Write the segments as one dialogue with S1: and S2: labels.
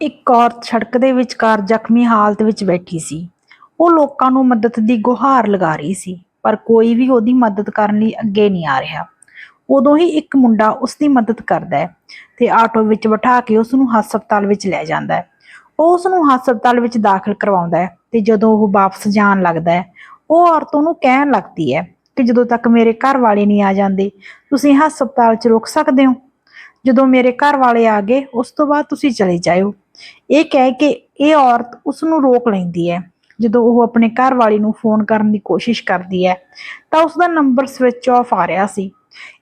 S1: ਇੱਕ ਔਰਤ ਸੜਕ ਦੇ ਵਿਚਕਾਰ ਜ਼ਖਮੀ ਹਾਲਤ ਵਿੱਚ ਬੈਠੀ ਸੀ। ਉਹ ਲੋਕਾਂ ਨੂੰ ਮਦਦ ਦੀ ਗੁਹਾਰ ਲਗਾ ਰਹੀ ਸੀ, ਪਰ ਕੋਈ ਵੀ ਉਹਦੀ ਮਦਦ ਕਰਨ ਲਈ ਅੱਗੇ ਨਹੀਂ ਆ ਰਿਹਾ। ਉਦੋਂ ਹੀ ਇੱਕ ਮੁੰਡਾ ਉਸ ਦੀ ਮਦਦ ਕਰਦਾ ਹੈ ਤੇ ਆਟੋ ਵਿੱਚ ਬਿਠਾ ਕੇ ਉਸ ਨੂੰ ਹਸਪਤਾਲ ਵਿੱਚ ਲੈ ਜਾਂਦਾ ਹੈ। ਉਹ ਉਸ ਨੂੰ ਹਸਪਤਾਲ ਵਿੱਚ ਦਾਖਲ ਕਰਵਾਉਂਦਾ ਹੈ ਤੇ ਜਦੋਂ ਉਹ ਵਾਪਸ ਜਾਣ ਲੱਗਦਾ ਹੈ, ਉਹ ਔਰਤ ਉਹਨੂੰ ਕਹਿਣ ਲੱਗਦੀ ਹੈ ਕਿ ਜਦੋਂ ਤੱਕ ਮੇਰੇ ਘਰ ਵਾਲੇ ਨਹੀਂ ਆ ਜਾਂਦੇ, ਤੁਸੀਂ ਹਸਪਤਾਲ 'ਚ ਰੁਕ ਸਕਦੇ ਹੋ। ਜਦੋਂ ਮੇਰੇ ਘਰ ਵਾਲੇ ਆ ਗਏ, ਉਸ ਤੋਂ ਬਾਅਦ ਤੁਸੀਂ ਚਲੇ ਜਾਇਓ। ਇਹ ਕਹਿ ਕੇ ਇਹ ਔਰਤ ਉਸ ਨੂੰ ਰੋਕ ਲੈਂਦੀ ਹੈ। ਜਦੋਂ ਉਹ ਆਪਣੇ ਘਰ ਵਾਲੀ ਨੂੰ ਫੋਨ ਕਰਨ ਦੀ ਕੋਸ਼ਿਸ਼ ਕਰਦੀ ਹੈ, ਤਾਂ ਉਸ ਦਾ ਨੰਬਰ ਸਵਿਚ ਆਫ ਆ ਰਿਹਾ ਸੀ।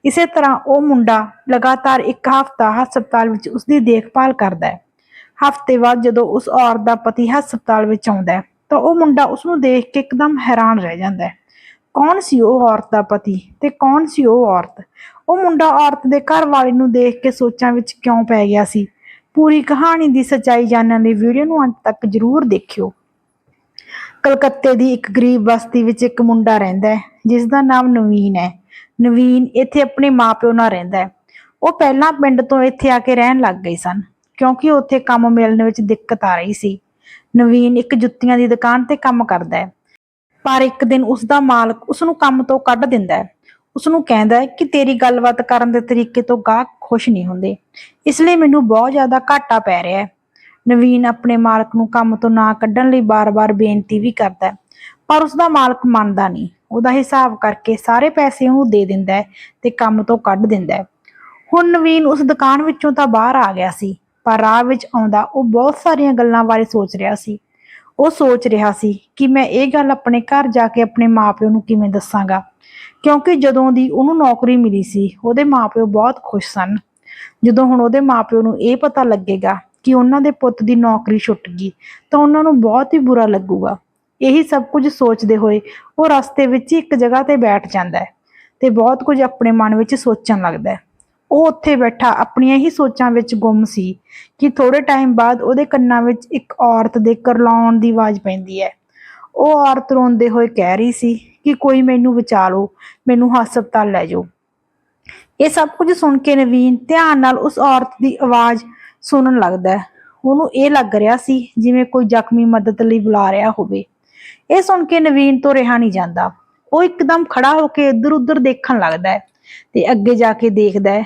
S1: ਇਸੇ ਤਰ੍ਹਾਂ ਉਹ ਮੁੰਡਾ ਲਗਾਤਾਰ ਇੱਕ ਹਫ਼ਤਾ ਹਸਪਤਾਲ ਵਿੱਚ ਉਸ ਦੀ ਦੇਖਭਾਲ ਕਰਦਾ ਹੈ। ਹਫ਼ਤੇ ਬਾਅਦ ਜਦੋਂ ਉਸ ਔਰਤ ਦਾ ਪਤੀ ਹਸਪਤਾਲ ਵਿੱਚ ਆਉਂਦਾ ਹੈ, ਤਾਂ ਉਹ ਮੁੰਡਾ ਉਸ ਨੂੰ ਦੇਖ ਕੇ ਇੱਕਦਮ ਹੈਰਾਨ ਰਹਿ ਜਾਂਦਾ ਹੈ। ਕੌਣ ਸੀ ਉਹ ਔਰਤ ਦਾ ਪਤੀ ਤੇ ਕੌਣ ਸੀ ਉਹ ਔਰਤ? ਉਹ ਮੁੰਡਾ ਔਰਤ ਦੇ ਘਰ ਵਾਲੇ ਨੂੰ ਦੇਖ ਕੇ ਸੋਚਾਂ ਵਿੱਚ ਕਿਉਂ ਪੈ ਗਿਆ ਸੀ? ਪੂਰੀ ਕਹਾਣੀ ਦੀ ਸੱਚਾਈ ਜਾਣਨ ਲਈ ਵੀਡੀਓ ਨੂੰ ਅੰਤ ਤੱਕ ਜ਼ਰੂਰ ਦੇਖਿਓ। ਕਲਕੱਤੇ ਦੀ ਇੱਕ ਗਰੀਬ ਬਸਤੀ ਵਿੱਚ ਇੱਕ ਮੁੰਡਾ ਰਹਿੰਦਾ ਹੈ, ਜਿਸ ਦਾ ਨਾਮ ਨਵੀਨ ਹੈ। ਨਵੀਨ ਇੱਥੇ ਆਪਣੇ ਮਾਪਿਓ ਨਾਲ ਰਹਿੰਦਾ ਹੈ। ਉਹ ਪਹਿਲਾਂ ਪਿੰਡ ਤੋਂ ਇੱਥੇ ਆ ਕੇ ਰਹਿਣ ਲੱਗ ਗਏ ਸਨ, ਕਿਉਂਕਿ ਉੱਥੇ ਕੰਮ ਮਿਲਣ ਵਿੱਚ ਦਿੱਕਤ ਆ ਰਹੀ ਸੀ। ਨਵੀਨ ਇੱਕ ਜੁੱਤੀਆਂ ਦੀ ਦੁਕਾਨ ਤੇ ਕੰਮ ਕਰਦਾ ਹੈ, ਪਰ ਇੱਕ ਦਿਨ ਉਸ ਦਾ ਮਾਲਕ ਉਸ ਨੂੰ ਕੰਮ ਤੋਂ ਕੱਢ ਦਿੰਦਾ ਹੈ। ਉਸ ਨੂੰ ਕਹਿੰਦਾ ਹੈ ਕਿ ਤੇਰੀ ਗੱਲਬਾਤ ਕਰਨ ਦੇ ਤਰੀਕੇ ਤੋਂ ਗਾਹਕ ਖੁਸ਼ ਨਹੀਂ ਹੁੰਦੇ। ਇਸ ਲਈ ਮੈਨੂੰ ਬਹੁਤ ਜ਼ਿਆਦਾ ਘਾਟਾ ਪੈ ਰਿਹਾ ਹੈ। ਨਵੀਨ ਆਪਣੇ ਮਾਲਕ ਨੂੰ ਕੰਮ ਤੋਂ ਨਾ ਕੱਢਣ ਲਈ ਬਾਰ-ਬਾਰ ਬੇਨਤੀ ਵੀ ਕਰਦਾ ਪਰ ਉਸ ਦਾ ਮਾਲਕ ਮੰਨਦਾ ਨਹੀਂ। ਉਹਦਾ ਹਿਸਾਬ ਕਰਕੇ ਸਾਰੇ ਪੈਸੇ ਉਹਨੂੰ ਦੇ ਦਿੰਦਾ ਹੈ ਤੇ ਕੰਮ ਤੋਂ ਕੱਢ ਦਿੰਦਾ ਹੈ। ਹੁਣ ਨਵੀਨ ਉਸ ਦੁਕਾਨ ਵਿੱਚੋਂ ਤਾਂ ਬਾਹਰ ਆ ਗਿਆ ਸੀ, ਪਰ ਰਾਹ ਵਿੱਚ ਆਉਂਦਾ ਉਹ ਬਹੁਤ ਸਾਰੀਆਂ ਗੱਲਾਂ ਬਾਰੇ ਸੋਚ ਰਿਹਾ ਸੀ। ਉਹ ਸੋਚ ਰਿਹਾ ਸੀ ਕਿ ਮੈਂ ਇਹ ਗੱਲ ਆਪਣੇ ਘਰ ਜਾ ਕੇ ਆਪਣੇ ਮਾਪਿਓ ਨੂੰ ਕਿਵੇਂ ਦੱਸਾਂਗਾ। ਕਿਉਂਕਿ ਜਦੋਂ ਦੀ ਉਹਨੂੰ ਨੌਕਰੀ ਮਿਲੀ ਸੀ, ਉਹਦੇ ਮਾਪਿਓ ਬਹੁਤ ਖੁਸ਼ ਸਨ। ਜਦੋਂ ਹੁਣ ਉਹਦੇ ਮਾਪਿਓ ਨੂੰ ਇਹ ਪਤਾ ਲੱਗੇਗਾ ਕਿ ਉਹਨਾਂ ਦੇ ਪੁੱਤ ਦੀ ਨੌਕਰੀ ਛੁੱਟ ਗਈ, ਤਾਂ ਉਹਨਾਂ ਨੂੰ ਬਹੁਤ ਹੀ ਬੁਰਾ ਲੱਗੂਗਾ। ਇਹੀ ਸਭ ਕੁਝ ਸੋਚਦੇ ਹੋਏ ਉਹ ਰਸਤੇ ਵਿੱਚ ਹੀ ਇੱਕ ਜਗ੍ਹਾ ਤੇ ਬੈਠ ਜਾਂਦਾ ਹੈ ਤੇ ਬਹੁਤ ਕੁਝ ਆਪਣੇ ਮਨ ਵਿੱਚ ਸੋਚਣ ਲੱਗਦਾ ਹੈ। ਉਹ ਉੱਥੇ ਬੈਠਾ, ਆਪਣੀਆਂ ਹੀ ਸੋਚਾਂ ਵਿੱਚ ਗੁੰਮ ਸੀ ਕਿ ਥੋੜੇ ਟਾਈਮ ਬਾਅਦ ਉਹਦੇ ਕੰਨਾਂ ਵਿੱਚ ਇੱਕ ਔਰਤ ਦੇ ਕਰਲਾਉਣ ਦੀ ਆਵਾਜ਼ ਪੈਂਦੀ ਹੈ। ਉਹ ਔਰਤ ਰੋਂਦੇ ਹੋਏ ਕਹਿ ਰਹੀ ਸੀ ਕਿ ਕੋਈ ਮੈਨੂੰ ਬਚਾ ਲਓ ਮੈਨੂੰ ਹਸਪਤਾਲ ਲੈ ਜਾਓ। ਇਹ ਸਭ ਕੁਝ ਸੁਣ ਕੇ ਨਵੀਨ ਧਿਆਨ ਨਾਲ ਉਸ ਔਰਤ ਦੀ ਆਵਾਜ਼ ਸੁਣਨ ਲੱਗਦਾ ਹੈ। ਉਹਨੂੰ ਇਹ ਲੱਗ ਰਿਹਾ ਸੀ ਜਿਵੇਂ ਕੋਈ ਜ਼ਖਮੀ ਮਦਦ ਲਈ ਬੁਲਾ ਰਿਹਾ ਹੋਵੇ। ਇਹ ਸੁਣ ਕੇ ਨਵੀਨ ਤੋਂ ਰਿਹਾ ਨਹੀਂ ਜਾਂਦਾ। ਉਹ ਇੱਕਦਮ ਖੜਾ ਹੋ ਕੇ ਇੱਧਰ ਉੱਧਰ ਦੇਖਣ ਲੱਗਦਾ ਹੈ ਤੇ ਅੱਗੇ ਜਾ ਕੇ ਦੇਖਦਾ ਹੈ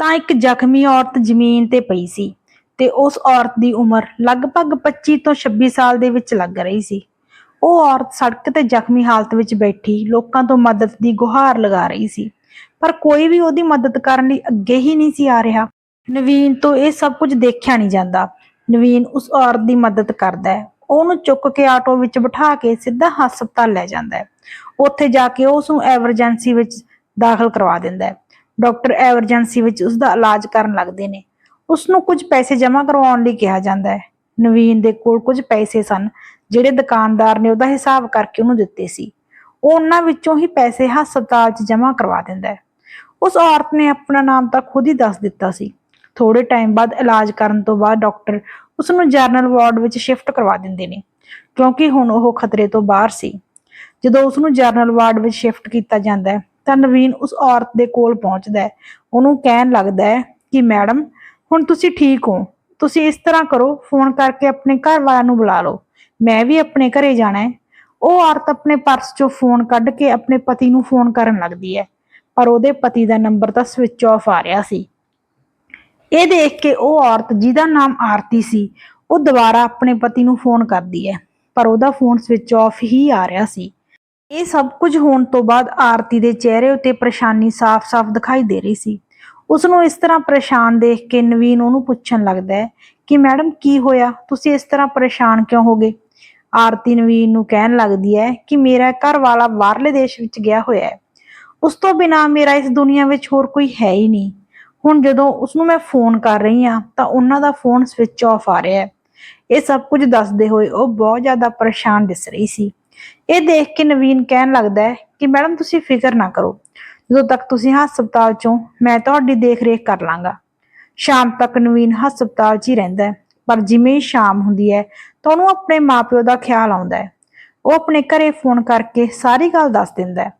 S1: ਤਾਂ ਇੱਕ ਜ਼ਖਮੀ ਔਰਤ ਜ਼ਮੀਨ ਤੇ ਪਈ ਸੀ ਤੇ ਉਸ ਔਰਤ ਦੀ ਉਮਰ ਲਗਭਗ 25 ਤੋਂ 26 ਸਾਲ ਦੇ ਵਿੱਚ ਲੱਗ ਰਹੀ ਸੀ। ਉਹ ਔਰਤ ਸੜਕ ਤੇ ਜ਼ਖਮੀ ਹਾਲਤ ਵਿੱਚ ਬੈਠੀ ਲੋਕਾਂ ਤੋਂ ਮਦਦ ਦੀ ਗੁਹਾਰ ਲਗਾ ਰਹੀ ਸੀ, ਪਰ ਕੋਈ ਵੀ ਉਹਦੀ ਮਦਦ ਕਰਨ ਲਈ ਅੱਗੇ ਹੀ ਨਹੀਂ ਸੀ ਆ ਰਿਹਾ। ਨਵੀਨ ਤੋਂ ਇਹ ਸਭ ਕੁਝ ਦੇਖਿਆ ਨਹੀਂ ਜਾਂਦਾ। ਨਵੀਨ ਉਸ ਔਰਤ ਦੀ ਮਦਦ ਕਰਦਾ ਹੈ। ਉਹਨੂੰ ਚੁੱਕ ਕੇ ਆਟੋ ਵਿੱਚ ਬਿਠਾ ਕੇ ਸਿੱਧਾ ਹਸਪਤਾਲ ਲੈ ਜਾਂਦਾ ਹੈ। ਉੱਥੇ ਜਾ ਕੇ ਉਹ ਉਸ ਨੂੰ ਐਮਰਜੈਂਸੀ ਵਿੱਚ ਦਾਖਲ ਕਰਵਾ ਦਿੰਦਾ ਹੈ। ਡਾਕਟਰ ਐਮਰਜੈਂਸੀ ਵਿੱਚ ਉਸ ਦਾ ਇਲਾਜ ਕਰਨ ਲੱਗਦੇ ਨੇ। ਉਸ ਨੂੰ ਕੁਝ ਪੈਸੇ ਜਮ੍ਹਾਂ ਕਰਵਾਉਣ ਲਈ ਕਿਹਾ ਜਾਂਦਾ ਹੈ। ਨਵੀਨ ਦੇ ਕੋਲ ਕੁਝ ਪੈਸੇ ਸਨ, ਜਿਹੜੇ ਦੁਕਾਨਦਾਰ ਨੇ ਉਹਦਾ ਹਿਸਾਬ ਕਰਕੇ ਉਹਨੂੰ ਦਿੱਤੇ ਸੀ। ਉਹ ਉਹਨਾਂ ਵਿੱਚੋਂ ਹੀ ਪੈਸੇ ਹਸਪਤਾਲ 'ਚ ਜਮ੍ਹਾਂ ਕਰਵਾ ਦਿੰਦਾ ਹੈ। ਉਸ ਔਰਤ ਨੇ ਆਪਣਾ ਨਾਮ ਤਾਂ ਖੁਦ ਹੀ ਦੱਸ ਦਿੱਤਾ ਸੀ। ਥੋੜੇ ਟਾਈਮ ਬਾਅਦ ਇਲਾਜ ਕਰਨ ਤੋਂ ਬਾਅਦ ਡਾਕਟਰ ਉਸ ਨੂੰ ਜਨਰਲ ਵਾਰਡ ਵਿੱਚ ਸ਼ਿਫਟ ਕਰਵਾ ਦਿੰਦੇ ਨੇ, ਕਿਉਂਕਿ ਹੁਣ ਉਹ ਖਤਰੇ ਤੋਂ ਬਾਹਰ ਸੀ। ਜਦੋਂ ਉਸ ਨੂੰ ਜਨਰਲ ਵਾਰਡ ਵਿੱਚ ਸ਼ਿਫਟ ਕੀਤਾ ਜਾਂਦਾ ਹੈ ਤਾਂ ਨਵੀਨ ਉਸ ਔਰਤ ਦੇ ਕੋਲ ਪਹੁੰਚਦਾ ਹੈ। ਉਹਨੂੰ ਕਹਿਣ ਲੱਗਦਾ ਹੈ ਕਿ, ਮੈਡਮ, ਹੁਣ ਤੁਸੀਂ ਠੀਕ ਹੋ। ਤੁਸੀਂ ਇਸ ਤਰ੍ਹਾਂ ਕਰੋ, ਫੋਨ ਕਰਕੇ ਆਪਣੇ ਘਰ ਵਾਲਿਆਂ ਨੂੰ ਬੁਲਾ ਲਓ। ਮੈਂ ਵੀ ਆਪਣੇ ਘਰੇ ਜਾਣਾ ਹੈ। ਉਹ ਔਰਤ ਆਪਣੇ ਪਰਸ ਚੋਂ ਫੋਨ ਕੱਢ ਕੇ ਆਪਣੇ ਪਤੀ ਨੂੰ ਫੋਨ ਕਰਨ ਲੱਗਦੀ ਹੈ। ਪਰ ਉਹਦੇ ਪਤੀ ਦਾ ਨੰਬਰ ਤਾਂ ਸਵਿਚ ਆਫ ਆ ਰਿਹਾ ਸੀ। ਇਹ ਦੇਖ ਕੇ ਉਹ ਔਰਤ, ਜਿਹਦਾ ਨਾਮ ਆਰਤੀ ਸੀ, ਉਹ ਦੁਬਾਰਾ ਆਪਣੇ ਪਤੀ ਨੂੰ ਫੋਨ ਕਰਦੀ ਹੈ। ਪਰ ਉਹਦਾ ਫੋਨ ਸਵਿਚ ਆਫ ਹੀ ਆ ਰਿਹਾ ਸੀ। ਇਹ ਸਭ ਕੁਝ ਹੋਣ ਤੋਂ ਬਾਅਦ ਆਰਤੀ ਦੇ ਚਿਹਰੇ ਉੱਤੇ ਪਰੇਸ਼ਾਨੀ ਸਾਫ਼-ਸਾਫ਼ ਦਿਖਾਈ ਦੇ ਰਹੀ ਸੀ। ਉਸ ਨੂੰ ਇਸ ਤਰ੍ਹਾਂ ਪਰੇਸ਼ਾਨ ਦੇਖ ਕੇ ਨਵੀਨ ਉਹਨੂੰ ਪੁੱਛਣ ਲੱਗਦਾ ਹੈ ਕਿ, ਮੈਡਮ, ਕੀ ਹੋਇਆ? ਤੁਸੀਂ ਇਸ ਤਰ੍ਹਾਂ ਪਰੇਸ਼ਾਨ ਕਿਉਂ ਹੋ ਗਏ? ਆਰਤੀ ਨਵੀਨ ਨੂੰ ਕਹਿਣ ਲੱਗਦੀ ਹੈ ਕਿ, ਮੇਰਾ ਘਰ ਵਾਲਾ ਬਾਹਰਲੇ ਦੇਸ਼ ਵਿੱਚ ਗਿਆ ਹੋਇਆ ਹੈ। ਉਸ ਤੋਂ ਬਿਨਾ ਮੇਰਾ ਇਸ ਦੁਨੀਆ ਵਿੱਚ ਹੋਰ ਕੋਈ ਹੈ ਹੀ ਨਹੀਂ। ਹੁਣ ਜਦੋਂ ਉਸ ਨੂੰ ਮੈਂ ਫੋਨ ਕਰ ਰਹੀ ਹਾਂ, ਤਾਂ ਉਹਨਾਂ ਦਾ ਫੋਨ ਸਵਿਚ ਆਫ ਆ ਰਿਹਾ ਹੈ। ਇਹ ਸਭ ਕੁਝ ਦੱਸਦੇ ਹੋਏ ਉਹ ਬਹੁਤ ਜ਼ਿਆਦਾ ਪਰੇਸ਼ਾਨ ਦਿਸ ਰਹੀ ਸੀ। ਇਹ ਦੇਖ ਕੇ ਨਵੀਨ ਕਹਿਣ ਲੱਗਦਾ ਹੈ ਕਿ ਮੈਡਮ ਤੁਸੀਂ ਫਿਕਰ ਨਾ ਕਰੋ। ਜਦੋਂ ਤੱਕ ਤੁਸੀਂ ਹਸਪਤਾਲ ਚੋਂ ਮੈਂ ਤੁਹਾਡੀ ਦੇਖ-ਰੇਖ ਕਰ ਲਾਂਗਾ। ਸ਼ਾਮ ਤੱਕ ਨਵੀਨ ਹਸਪਤਾਲ 'ਚ ਹੀ ਰਹਿੰਦਾ ਹੈ, ਪਰ ਜਿਵੇਂ ਸ਼ਾਮ ਹੁੰਦੀ ਹੈ, ਤਾਂ ਉਹਨੂੰ ਆਪਣੇ ਮਾਪਿਓ ਦਾ ਖਿਆਲ ਆਉਂਦਾ ਹੈ। ਉਹ ਆਪਣੇ ਘਰੇ ਫੋਨ ਕਰਕੇ ਸਾਰੀ ਗੱਲ ਦੱਸ ਦਿੰਦਾ ਹੈ।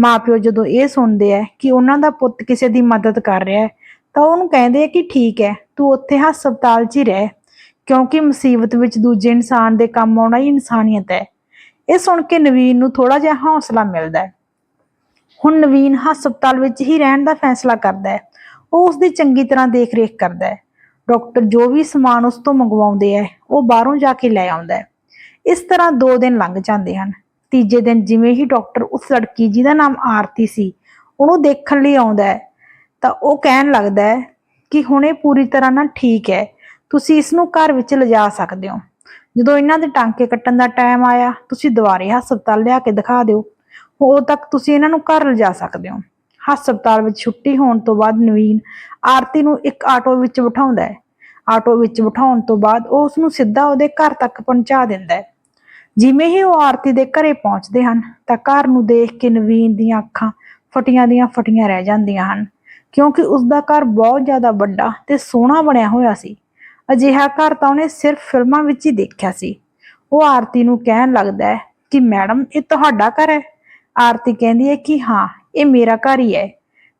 S1: ਮਾਪਿਓ ਜਦੋਂ ਇਹ ਸੁਣਦੇ ਆ ਕਿ ਉਹਨਾਂ ਦਾ ਪੁੱਤ ਕਿਸੇ ਦੀ ਮਦਦ ਕਰ ਰਿਹਾ ਹੈ, ਤਾਂ ਉਹਨੂੰ ਕਹਿੰਦੇ ਆ ਕਿ ਠੀਕ ਹੈ, ਤੂੰ ਉੱਥੇ ਹਸਪਤਾਲ 'ਚ ਹੀ ਰਹਿ, ਕਿਉਂਕਿ ਮੁਸੀਬਤ ਵਿੱਚ ਦੂਜੇ ਇਨਸਾਨ ਦੇ ਕੰਮ ਆਉਣਾ ਹੀ ਇਨਸਾਨੀਅਤ ਹੈ। ਇਹ ਸੁਣ ਕੇ ਨਵੀਨ ਨੂੰ ਥੋੜਾ ਜਿਹਾ ਹੌਸਲਾ ਮਿਲਦਾ ਹੈ। ਹੁਣ ਨਵੀਨ ਹਸਪਤਾਲ ਵਿੱਚ ਹੀ ਰਹਿਣ ਦਾ ਫੈਸਲਾ ਕਰਦਾ ਹੈ। ਉਹ ਉਸ ਦੀ ਚੰਗੀ ਤਰ੍ਹਾਂ ਦੇਖ-ਰੇਖ ਕਰਦਾ ਹੈ। ਡਾਕਟਰ ਜੋ ਵੀ ਸਮਾਨ ਉਸ ਤੋਂ ਮੰਗਵਾਉਂਦੇ ਹੈ, ਉਹ ਬਾਹਰੋਂ ਜਾ ਕੇ ਲੈ ਆਉਂਦਾ ਹੈ। ਇਸ ਤਰ੍ਹਾਂ 2 ਦਿਨ ਲੰਘ ਜਾਂਦੇ ਹਨ। ਤੀਜੇ ਦਿਨ ਜਿਵੇਂ ਹੀ ਡਾਕਟਰ ਉਸ ਲੜਕੀ ਜਿਹਦਾ ਨਾਮ ਆਰਤੀ ਸੀ, ਉਹਨੂੰ ਦੇਖਣ ਲਈ ਆਉਂਦਾ ਹੈ, ਤਾਂ ਉਹ ਕਹਿਣ ਲੱਗਦਾ ਹੈ ਕਿ ਹੁਣ ਇਹ ਪੂਰੀ ਤਰ੍ਹਾਂ ਨਾਲ ਠੀਕ ਹੈ। ਤੁਸੀਂ ਇਸ ਨੂੰ ਘਰ ਵਿੱਚ ਲਿਜਾ ਸਕਦੇ ਹੋ। ਜਦੋਂ ਇਹਨਾਂ ਦੇ ਟਾਂਕੇ ਕੱਟਣ ਦਾ ਟਾਈਮ ਆਇਆ, ਤੁਸੀਂ ਦੁਬਾਰੇ ਹਸਪਤਾਲ ਲਿਆ ਕੇ ਦਿਖਾ ਦਿਓ। ਉਦੋਂ ਤੱਕ ਤੁਸੀਂ ਇਹਨਾਂ ਨੂੰ ਘਰ ਲਿਜਾ ਸਕਦੇ ਹੋ। ਹਸਪਤਾਲ ਵਿੱਚ ਛੁੱਟੀ ਹੋਣ ਤੋਂ ਬਾਅਦ ਨਵੀਨ ਆਰਤੀ ਨੂੰ ਇੱਕ ਆਟੋ ਵਿੱਚ ਬਿਠਾਉਂਦਾ ਹੈ। ਆਟੋ ਵਿੱਚ ਬਿਠਾਉਣ ਤੋਂ ਬਾਅਦ ਉਹ ਉਸ ਨੂੰ ਸਿੱਧਾ ਉਹਦੇ ਘਰ ਤੱਕ ਪਹੁੰਚਾ ਦਿੰਦਾ ਹੈ। ਜਿਵੇਂ ਹੀ ਉਹ ਆਰਤੀ ਦੇ ਘਰੇ ਪਹੁੰਚਦੇ ਹਨ, ਤਾਂ ਘਰ ਨੂੰ ਦੇਖ ਕੇ ਨਵੀਨ ਦੀਆਂ ਅੱਖਾਂ ਫਟੀਆਂ ਦੀਆਂ ਫਟੀਆਂ ਰਹਿ ਜਾਂਦੀਆਂ ਹਨ। ਕਿਉਂਕਿ ਉਸ ਦਾ ਘਰ ਬਹੁਤ ਜ਼ਿਆਦਾ ਵੱਡਾ ਤੇ ਸੋਹਣਾ ਬਣਿਆ ਹੋਇਆ ਸੀ। ਅਜਿਹਾ ਘਰ ਤਾਂ ਉਹਨੇ ਸਿਰਫ ਫਿਲਮਾਂ ਵਿੱਚ ਹੀ ਦੇਖਿਆ ਸੀ। ਉਹ ਆਰਤੀ ਨੂੰ ਕਹਿਣ ਲੱਗਦਾ ਹੈ ਕਿ, ਮੈਡਮ, ਇਹ ਤੁਹਾਡਾ ਘਰ ਹੈ? ਆਰਤੀ ਕਹਿੰਦੀ ਹੈ ਕਿ, ਹਾਂ, ਇਹ ਮੇਰਾ ਘਰ ਹੀ ਹੈ।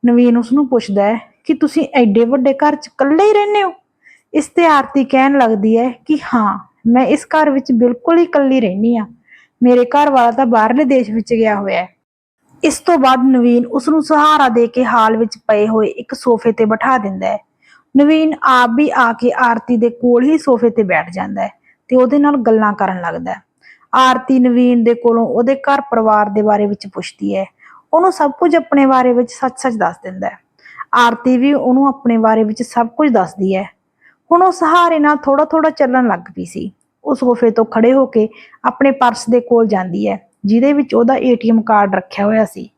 S1: ਨਵੀਨ ਉਸ ਨੂੰ ਪੁੱਛਦਾ ਹੈ ਕਿ, ਤੁਸੀਂ ਐਡੇ ਵੱਡੇ ਘਰ 'ਚ ਇਕੱਲੇ ਹੀ ਰਹਿੰਦੇ ਹੋ? ਇਸ ਤੇ ਆਰਤੀ ਕਹਿਣ ਲੱਗਦੀ ਹੈ ਕਿ, ਹਾਂ, ਮੈਂ ਇਸ ਘਰ ਵਿੱਚ ਬਿਲਕੁਲ ਹੀ ਇਕੱਲੀ ਰਹਿੰਦੀ ਆ ਮੇਰੇ ਘਰ ਵਾਲਾ ਤਾਂ ਬਾਹਰਲੇ ਦੇਸ਼ ਵਿੱਚ ਗਿਆ ਹੋਇਆ ਹੈ। ਇਸ ਤੋਂ ਬਾਅਦ ਨਵੀਨ ਉਸ ਨੂੰ ਸਹਾਰਾ ਦੇ ਕੇ ਹਾਲ ਵਿੱਚ ਪਏ ਹੋਏ ਇੱਕ ਸੋਫੇ ਤੇ ਬਿਠਾ ਦਿੰਦਾ ਹੈ। ਨਵੀਨ ਆਪ ਵੀ ਆ ਕੇ ਆਰਤੀ ਦੇ ਕੋਲ ਹੀ ਸੋਫੇ ਤੇ ਬੈਠ ਜਾਂਦਾ ਹੈ ਤੇ ਉਹਦੇ ਨਾਲ ਗੱਲਾਂ ਕਰਨ ਲੱਗਦਾ ਹੈ। ਆਰਤੀ ਨਵੀਨ ਦੇ ਕੋਲੋਂ ਉਹਦੇ ਘਰ ਪਰਿਵਾਰ ਦੇ ਬਾਰੇ ਵਿੱਚ ਪੁੱਛਦੀ ਹੈ। ਉਹਨੂੰ ਸਭ ਕੁਝ ਆਪਣੇ ਬਾਰੇ ਵਿੱਚ ਸੱਚ-ਸੱਚ ਦੱਸ ਦਿੰਦਾ ਹੈ। ਆਰਤੀ ਵੀ ਉਹਨੂੰ ਆਪਣੇ ਬਾਰੇ ਵਿੱਚ ਸਭ ਕੁਝ ਦੱਸਦੀ ਹੈ। ਹੁਣ ਉਹ ਸਹਾਰੇ ਨਾਲ ਥੋੜਾ-ਥੋੜਾ ਚੱਲਣ ਲੱਗ ਪਈ ਸੀ। ਉਹ ਸੋਫੇ ਤੋਂ ਖੜੇ ਹੋ ਕੇ ਆਪਣੇ ਪਰਸ ਦੇ ਕੋਲ ਜਾਂਦੀ ਹੈ, ਜਿਹਦੇ ਵਿੱਚ ਉਹਦਾ ਏਟੀਐਮ ਕਾਰਡ ਰੱਖਿਆ ਹੋਇਆ ਸੀ।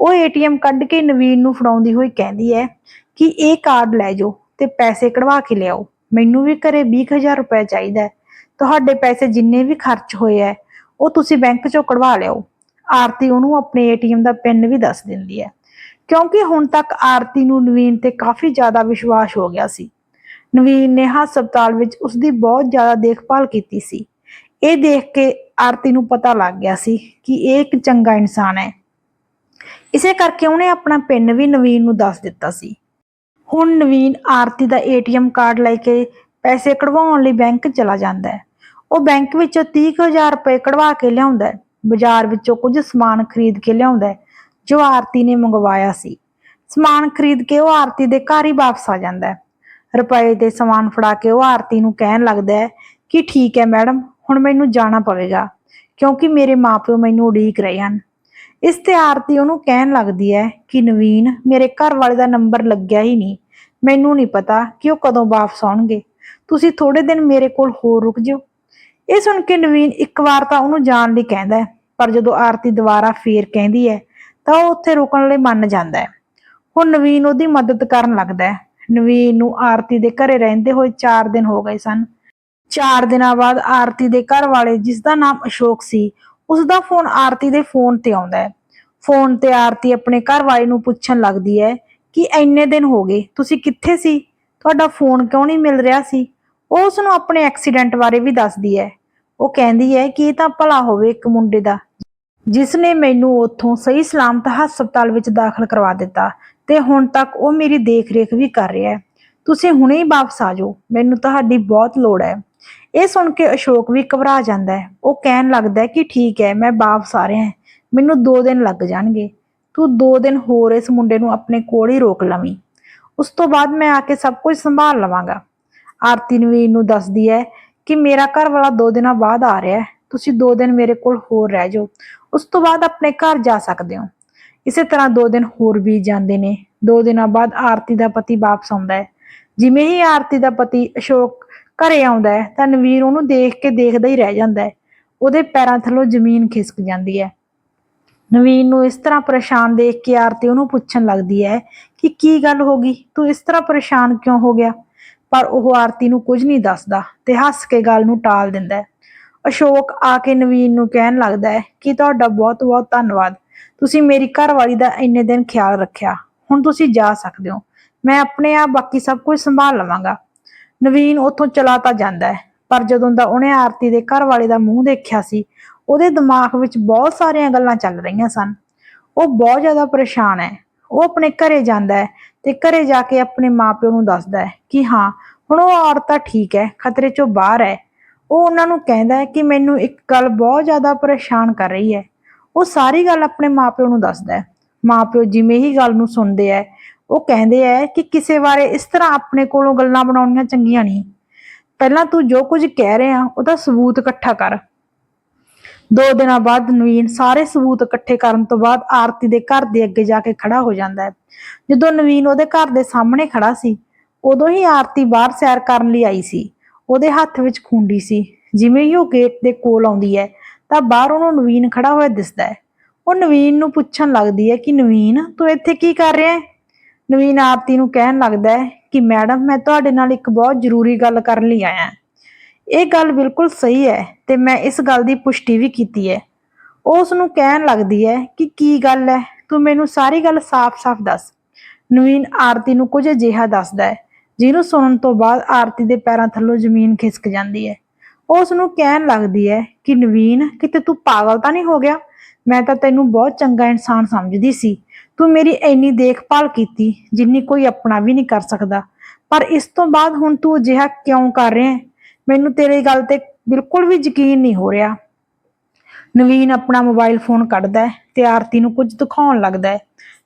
S1: ਉਹ ਏਟੀਐਮ ਕੱਢ ਕੇ ਨਵੀਨ ਨੂੰ ਫੜਾਉਂਦੀ ਹੋਈ ਕਹਿੰਦੀ ਹੈ ਕਿ ਇਹ ਕਾਰਡ ਲੈ ਜਾਓ। ਤੇ ਪੈਸੇ ਕਢਵਾ ਕੇ ਲਿਆਓ। ਮੈਨੂੰ ਵੀ ਘਰੇ 20000 ਰੁਪਏ ਚਾਹੀਦਾ ਹੈ। ਤੁਹਾਡੇ ਪੈਸੇ ਜਿੰਨੇ ਵੀ ਖਰਚ ਹੋਏ ਐ ਉਹ ਤੁਸੀਂ ਬੈਂਕ ਚੋਂ ਕਢਵਾ ਲਿਆਓ। ਆਰਤੀ ਉਹਨੂੰ ਆਪਣੇ ਏਟੀਐਮ ਦਾ ਪਿਨ ਵੀ ਦੱਸ ਦਿੰਦੀ ਹੈ। ਕਿਉਂਕਿ ਹੁਣ ਤੱਕ ਆਰਤੀ ਨੂੰ ਨਵੀਨ ਤੇ ਕਾਫੀ ਜ਼ਿਆਦਾ ਵਿਸ਼ਵਾਸ ਹੋ ਗਿਆ ਸੀ। ਨਵੀਨ ਨੇ ਹਸਪਤਾਲ ਵਿੱਚ ਉਸ ਦੀ ਬਹੁਤ ਜ਼ਿਆਦਾ ਦੇਖਭਾਲ ਕੀਤੀ ਸੀ। ਇਹ ਦੇਖ ਕੇ ਆਰਤੀ ਨੂੰ ਪਤਾ ਲੱਗ ਗਿਆ ਸੀ ਕਿ ਇਹ ਇੱਕ ਚੰਗਾ ਇਨਸਾਨ ਹੈ। ਇਸੇ ਕਰਕੇ ਉਹਨੇ ਆਪਣਾ ਪਿੰਨ ਵੀ ਨਵੀਨ ਨੂੰ ਦੱਸ ਦਿੱਤਾ ਸੀ। ਹੁਣ ਨਵੀਨ ਆਰਤੀ ਦਾ ਏਟੀਐਮ ਕਾਰਡ ਲੈ ਕੇ ਪੈਸੇ ਕਢਵਾਉਣ ਲਈ ਬੈਂਕ ਚਲਾ ਜਾਂਦਾ ਹੈ। ਉਹ ਬੈਂਕ ਵਿੱਚੋਂ 30000 ਰੁਪਏ ਕਢਵਾ ਕੇ ਲਿਆਉਂਦਾ ਹੈ। ਬਾਜ਼ਾਰ ਵਿੱਚੋਂ ਕੁਝ ਸਮਾਨ ਖਰੀਦ ਕੇ ਲਿਆਉਂਦਾ ਹੈ, ਜੋ ਆਰਤੀ ਨੇ ਮੰਗਵਾਇਆ ਸੀ। ਸਮਾਨ ਖਰੀਦ ਕੇ ਉਹ ਆਰਤੀ ਦੇ ਘਰ ਹੀ ਵਾਪਸ ਆ ਜਾਂਦਾ ਹੈ। ਰੁਪਏ ਤੇ ਸਮਾਨ ਫੜਾ ਕੇ ਉਹ ਆਰਤੀ ਨੂੰ ਕਹਿਣ ਲੱਗਦਾ ਹੈ ਕਿ ਠੀਕ ਹੈ ਮੈਡਮ, ਹੁਣ ਮੈਨੂੰ ਜਾਣਾ ਪਵੇਗਾ, ਕਿਉਂਕਿ ਮੇਰੇ ਮਾਪਿਓ ਮੈਨੂੰ ਉਡੀਕ ਰਹੇ ਹਨ। ਇਸ ਤੇ ਆਰਤੀ ਉਹਨੂੰ ਕਹਿਣ ਲੱਗਦੀ ਹੈ ਕਿ ਨਵੀਨ, ਮੇਰੇ ਘਰ ਵਾਲੇ ਦਾ ਨੰਬਰ ਲੱਗਿਆ ਹੀ ਨਹੀਂ। ਮੈਨੂੰ ਨਹੀਂ ਪਤਾ ਕਿ ਉਹ ਕਦੋਂ ਵਾਪਸ ਆਉਣਗੇ। ਤੁਸੀਂ ਥੋੜੇ ਦਿਨ ਮੇਰੇ ਕੋਲ ਹੋਰ ਰੁਕ ਜਿਓ। ਇਹ ਸੁਣ ਕੇ ਨਵੀਨ ਇੱਕ ਵਾਰ ਤਾਂ ਉਹਨੂੰ ਜਾਣ ਲਈ ਕਹਿੰਦਾ ਪਰ ਜਦੋਂ ਆਰਤੀ ਦੁਬਾਰਾ ਫੇਰ ਕਹਿੰਦੀ ਹੈ ਤਾਂ ਉਹ ਉੱਥੇ ਰੁਕਣ ਲਈ ਮੰਨ ਜਾਂਦਾ ਹੈ ਹੁਣ ਨਵੀਨ ਉਹਦੀ ਮਦਦ ਕਰਨ ਲੱਗਦਾ ਹੈ ਨਵੀਨ ਨੂੰ ਆਰਤੀ ਦੇ ਘਰੇ ਰਹਿੰਦੇ ਹੋਏ 4 ਦਿਨ ਹੋ ਗਏ ਸਨ। 4 ਦਿਨਾਂ ਬਾਅਦ ਆਰਤੀ ਦੇ ਘਰ ਵਾਲੇ ਜਿਸ ਦਾ ਨਾਮ ਅਸ਼ੋਕ ਸੀ ਉਸ ਦਾ ਫੋਨ ਆਰਤੀ ਦੇ ਫੋਨ ਤੇ ਆਉਂਦਾ ਹੈ। ਫੋਨ ਤੇ ਆਰਤੀ ਆਪਣੇ ਘਰ ਵਾਲੇ ਨੂੰ ਪੁੱਛਣ ਲੱਗਦੀ ਹੈ ਕਿ ਇੰਨੇ ਦਿਨ ਹੋ ਗਏ, ਤੁਸੀਂ ਕਿੱਥੇ ਸੀ? ਤੁਹਾਡਾ ਫੋਨ ਕਿਉਂ ਨਹੀਂ ਮਿਲ ਰਿਹਾ ਸੀ? ਉਹ ਉਸ ਨੂੰ ਆਪਣੇ ਐਕਸੀਡੈਂਟ ਬਾਰੇ ਵੀ ਦੱਸਦੀ ਹੈ। ਉਹ ਕਹਿੰਦੀ ਹੈ ਕਿ ਇਹ ਤਾਂ ਭਲਾ ਹੋਵੇ ਇੱਕ ਮੁੰਡੇ ਦਾ। ਜਿਸ ਨੇ ਮੈਨੂੰ ਉੱਥੋਂ ਸਹੀ ਸਲਾਮਤ ਹਸਪਤਾਲ ਵਿੱਚ ਦਾਖਲ ਕਰਵਾ ਦਿੱਤਾ ਤੇ ਹੁਣ ਤੱਕ ਉਹ ਮੇਰੀ ਦੇਖ-ਰੇਖ ਵੀ ਕਰ ਰਿਹਾ ਹੈ। ਤੁਸੀਂ ਹੁਣੇ ਹੀ ਵਾਪਸ ਆ ਜਾਓ। ਮੈਨੂੰ ਤੁਹਾਡੀ ਬਹੁਤ ਲੋੜ ਹੈ। ਇਹ ਸੁਣ ਕੇ ਅਸ਼ੋਕ ਵੀ ਘਬਰਾ ਜਾਂਦਾ ਹੈ। ਉਹ ਕਹਿਣ ਲੱਗਦਾ ਹੈ ਕਿ ਠੀਕ ਹੈ, ਮੈਂ ਵਾਪਸ ਆ ਰਿਹਾ ਮੈਨੂੰ 2 ਦਿਨ ਲੱਗ ਜਾਣਗੇ। ਤੂੰ 2 ਦਿਨ ਹੋਰ ਇਸ ਮੁੰਡੇ ਨੂੰ ਆਪਣੇ ਕੋਲ ਹੀ ਰੋਕ ਲਵੀਂ। ਉਸ ਤੋਂ ਬਾਅਦ ਮੈਂ ਆ ਕੇ ਸਭ ਕੁਝ ਸੰਭਾਲ ਲਵਾਂਗਾ। ਆਰਤੀ ਨਵੀਨ ਨੂੰ ਦੱਸਦੀ ਹੈ ਕਿ ਮੇਰਾ ਘਰ ਵਾਲਾ 2 ਦਿਨਾਂ ਬਾਅਦ ਆ ਰਿਹਾ ਹੈ। ਤੁਸੀਂ 2 ਦਿਨ ਮੇਰੇ ਕੋਲ ਹੋਰ ਰਹਿ ਜਾਓ। ਉਸ ਤੋਂ ਬਾਅਦ ਆਪਣੇ ਘਰ ਜਾ ਸਕਦੇ ਹੋ। ਇਸੇ ਤਰ੍ਹਾਂ 2 ਦਿਨ ਹੋਰ ਬੀਤ ਜਾਂਦੇ ਨੇ। 2 ਦਿਨਾਂ ਬਾਅਦ ਆਰਤੀ ਦਾ ਪਤੀ ਵਾਪਸ ਆਉਂਦਾ ਹੈ। ਜਿਵੇਂ ਹੀ ਆਰਤੀ ਦਾ ਪਤੀ ਅਸ਼ੋਕ ਘਰੇ ਆਉਂਦਾ ਹੈ, ਤਾਂ ਨਵੀਰ ਉਹਨੂੰ ਦੇਖ ਕੇ ਦੇਖਦਾ ਹੀ ਰਹਿ ਜਾਂਦਾ ਹੈ। ਉਹਦੇ ਪੈਰਾਂ ਥੱਲੋਂ ਜ਼ਮੀਨ ਖਿਸਕ ਜਾਂਦੀ ਹੈ। ਨਵੀਨ ਨੂੰ ਇਸ ਤਰ੍ਹਾਂ ਪਰੇਸ਼ਾਨ ਦੇਖ ਕੇ ਆਰਤੀ ਉਹਨੂੰ ਪੁੱਛਣ ਲੱਗਦੀ ਹੈ ਕਿ ਕੀ ਗੱਲ ਹੋ ਗਈ? ਤੂੰ ਇਸ ਤਰ੍ਹਾਂ ਪਰੇਸ਼ਾਨ ਕਿਉਂ ਹੋ ਗਿਆ? ਪਰ ਉਹ ਆਰਤੀ ਨੂੰ ਕੁਝ ਨਹੀਂ ਦੱਸਦਾ ਤੇ ਹੱਸ ਕੇ ਗੱਲ ਨੂੰ ਟਾਲ ਦਿੰਦਾ ਹੈ। ਅਸ਼ੋਕ ਆ ਕੇ ਨਵੀਨ ਨੂੰ ਕਹਿਣ ਲੱਗਦਾ ਹੈ ਕਿ ਤੁਹਾਡਾ ਬਹੁਤ-ਬਹੁਤ ਧੰਨਵਾਦ। ਤੁਸੀਂ ਮੇਰੀ ਘਰਵਾਲੀ ਦਾ ਇੰਨੇ ਦਿਨ ਖਿਆਲ ਰੱਖਿਆ। ਹੁਣ ਤੁਸੀਂ ਜਾ ਸਕਦੇ ਹੋ। ਮੈਂ ਆਪਣੇ ਆਪ ਬਾਕੀ ਸਭ ਕੁਝ ਸੰਭਾਲ ਲਵਾਂਗਾ। ਨਵੀਨ ਉੱਥੋਂ ਚਲਾ ਤਾਂ ਜਾਂਦਾ ਹੈ, ਪਰ ਜਦੋਂ ਦਾ ਉਹਨੇ ਆਰਤੀ ਦੇ ਘਰ ਵਾਲੇ ਦਾ ਮੂੰਹ ਦੇਖਿਆ ਸੀ, ਉਹਦੇ ਦਿਮਾਗ ਵਿੱਚ ਬਹੁਤ ਸਾਰੀਆਂ ਗੱਲਾਂ ਚੱਲ ਰਹੀਆਂ ਸਨ। ਉਹ ਬਹੁਤ ਜ਼ਿਆਦਾ ਪਰੇਸ਼ਾਨ ਹੈ। ਉਹ ਆਪਣੇ ਘਰੇ ਜਾਂਦਾ ਹੈ ਤੇ ਘਰੇ ਜਾ ਕੇ ਆਪਣੇ ਮਾਪਿਓ ਨੂੰ ਦੱਸਦਾ ਹੈ ਕਿ ਹਾਂ, ਹੁਣ ਉਹ ਔਰਤ ਤਾਂ ਠੀਕ ਹੈ, ਖਤਰੇ ਚੋਂ ਬਾਹਰ ਹੈ। ਉਹ ਉਹਨਾਂ ਨੂੰ ਕਹਿੰਦਾ ਹੈ ਕਿ ਮੈਨੂੰ ਇੱਕ ਗੱਲ ਬਹੁਤ ਜ਼ਿਆਦਾ ਪਰੇਸ਼ਾਨ ਕਰ ਰਹੀ ਹੈ। ਉਹ ਸਾਰੀ ਗੱਲ ਆਪਣੇ ਮਾਪਿਓ ਨੂੰ ਦੱਸਦਾ ਹੈ। ਮਾਪਿਓ ਜਿਵੇਂ ਹੀ ਗੱਲ ਨੂੰ ਸੁਣਦੇ ਹੈ ਉਹ ਕਹਿੰਦੇ ਹੈ ਕਿ ਕਿਸੇ ਬਾਰੇ ਇਸ ਤਰ੍ਹਾਂ ਆਪਣੇ ਕੋਲੋਂ ਗੱਲਾਂ ਬਣਾਉਣੀਆਂ ਚੰਗੀਆਂ ਨਹੀਂ। ਪਹਿਲਾਂ ਤੂੰ ਜੋ ਕੁਝ ਕਹਿ ਰਿਹਾ, ਉਹਦਾ ਸਬੂਤ ਇਕੱਠਾ ਕਰ। ਦੋ ਦਿਨਾਂ ਬਾਅਦ ਨਵੀਨ ਸਾਰੇ ਸਬੂਤ ਇਕੱਠੇ ਕਰਨ ਤੋਂ ਬਾਅਦ ਆਰਤੀ ਦੇ ਘਰ ਦੇ ਅੱਗੇ ਜਾ ਕੇ ਖੜਾ ਹੋ ਜਾਂਦਾ ਹੈ ਜਦੋਂ ਨਵੀਨ ਉਹਦੇ ਘਰ ਦੇ ਸਾਹਮਣੇ ਖੜਾ ਸੀ, ਉਦੋਂ ਹੀ ਆਰਤੀ ਬਾਹਰ ਸੈਰ ਕਰਨ ਲਈ ਆਈ ਸੀ। ਉਹਦੇ ਹੱਥ ਵਿੱਚ ਖੁੰਡੀ ਸੀ। ਜਿਵੇਂ ਹੀ ਉਹ ਗੇਟ ਦੇ ਕੋਲ ਆਉਂਦੀ ਹੈ ਤਾਂ ਬਾਹਰ ਉਹਨੂੰ ਨਵੀਨ ਖੜਾ ਹੋਇਆ ਦਿਸਦਾ ਹੈ ਉਹ ਨਵੀਨ ਨੂੰ ਪੁੱਛਣ ਲੱਗਦੀ ਹੈ ਕਿ ਨਵੀਨ, ਤੂੰ ਇੱਥੇ ਕੀ ਕਰ ਰਿਹਾ ਹੈ ਨਵੀਨ ਆਰਤੀ ਨੂੰ ਕਹਿਣ ਲੱਗਦਾ ਹੈ ਕਿ ਮੈਡਮ, ਮੈਂ ਤੁਹਾਡੇ ਨਾਲ ਇੱਕ ਬਹੁਤ ਜ਼ਰੂਰੀ ਗੱਲ ਕਰਨ ਲਈ ਆਇਆ ਇਹ ਗੱਲ ਬਿਲਕੁਲ ਸਹੀ ਹੈ ਤੇ ਮੈਂ ਇਸ ਗੱਲ ਦੀ ਪੁਸ਼ਟੀ ਵੀ ਕੀਤੀ ਹੈ। ਉਹ ਉਸ ਨੂੰ ਕਹਿਣ ਲੱਗਦੀ ਹੈ ਕਿ ਕੀ ਗੱਲ ਹੈ? ਤੂੰ ਮੈਨੂੰ ਸਾਰੀ ਗੱਲ ਸਾਫ਼-ਸਾਫ਼ ਦੱਸ। ਨਵੀਨ ਆਰਤੀ ਨੂੰ ਕੁਝ ਅਜਿਹਾ ਦੱਸਦਾ ਹੈ, ਜਿਹਨੂੰ ਸੁਣਨ ਤੋਂ ਬਾਅਦ ਆਰਤੀ ਦੇ ਪੈਰਾਂ ਥੱਲੋਂ ਜ਼ਮੀਨ ਖਿਸਕ ਜਾਂਦੀ ਹੈ। ਉਹ ਉਸ ਨੂੰ ਕਹਿਣ ਲੱਗਦੀ ਹੈ ਕਿ ਨਵੀਨ, ਕਿਤੇ ਤੂੰ ਪਾਗਲ ਤਾਂ ਨਹੀਂ ਹੋ ਗਿਆ? ਮੈਂ ਤਾਂ ਤੈਨੂੰ ਬਹੁਤ ਚੰਗਾ ਇਨਸਾਨ ਸਮਝਦੀ ਸੀ। ਤੂੰ ਮੇਰੀ ਇੰਨੀ ਦੇਖਭਾਲ ਕੀਤੀ ਜਿੰਨੀ ਕੋਈ ਆਪਣਾ ਵੀ ਨਹੀਂ ਕਰ ਸਕਦਾ। ਪਰ ਇਸ ਤੋਂ ਬਾਅਦ ਹੁਣ ਤੂੰ ਅਜਿਹਾ ਕਿਉਂ ਕਰ ਰਿਹਾ ਹੈ? ਮੈਨੂੰ ਤੇਰੀ ਗੱਲ ਤੇ ਬਿਲਕੁਲ ਵੀ ਯਕੀਨ ਨਹੀਂ ਹੋ ਰਿਹਾ। ਨਵੀਨ ਆਪਣਾ ਮੋਬਾਈਲ ਫੋਨ ਕੱਢਦਾ ਹੈ ਤੇ ਆਰਤੀ ਨੂੰ ਕੁਝ ਦਿਖਾਉਣ ਲੱਗਦਾ ਹੈ।